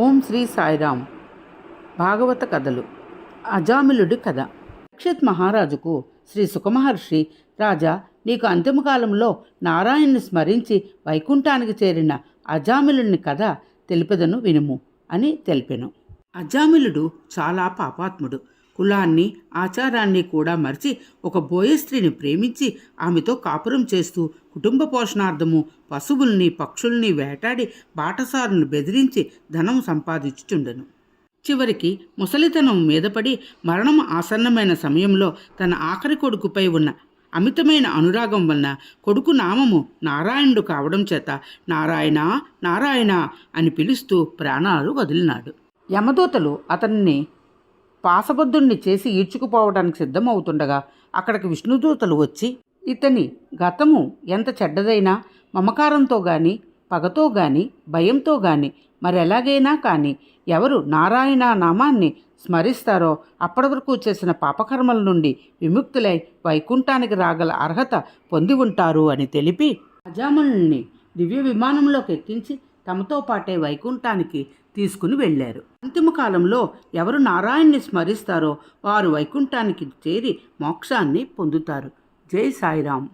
ఓం శ్రీ సాయిరామ్ భాగవత కథలు. అజామిలుడి కథ. పరీక్షిత్ మహారాజుకు శ్రీ సుఖమహర్షి రాజా నీకు అంతిమకాలంలో నారాయణ్ని స్మరించి వైకుంఠానికి చేరిన అజామిలుడిని కథ తెలిపెదను వినుము అని తెలిపెను. అజామిలుడు చాలా పాపాత్ముడు. కులాన్ని ఆచారాన్ని కూడా మరిచి ఒక బోయ స్త్రీని ప్రేమించి ఆమెతో కాపురం చేస్తూ కుటుంబ పోషణార్థము పశువుల్ని పక్షుల్ని వేటాడి బాటసారును బెదిరించి ధనం సంపాదించుచుండెను. చివరికి ముసలితనం మీదపడి మరణం ఆసన్నమైన సమయంలో తన ఆఖరి కొడుకుపై ఉన్న అమితమైన అనురాగం వలన కొడుకు నామము నారాయణుడు కావడం చేత నారాయణ నారాయణ అని పిలుస్తూ ప్రాణాలు వదిలినాడు. యమదూతలు అతన్ని పాసబద్ధుణ్ణి చేసి ఈడ్చుకుపోవడానికి సిద్ధమవుతుండగా అక్కడికి విష్ణుదూతలు వచ్చి ఇతని గతము ఎంత చెడ్డదైనా మమకారంతో గాని పగతో గాని భయంతో గాని మరెలాగైనా కానీ ఎవరు నారాయణ నామాన్ని స్మరిస్తారో అప్పటి వరకు చేసిన పాపకర్మల నుండి విముక్తులై వైకుంఠానికి రాగల అర్హత పొంది ఉంటారు అని తెలిపి అజాముల్ని దివ్య విమానంలోకి ఎక్కించి తమతో పాటే వైకుంఠానికి తీసుకుని వెళ్ళారు. అంతిమ కాలంలో ఎవరు నారాయణ్ణి స్మరిస్తారో వారు వైకుంఠానికి చేరి మోక్షాన్ని పొందుతారు. జై సాయిరాం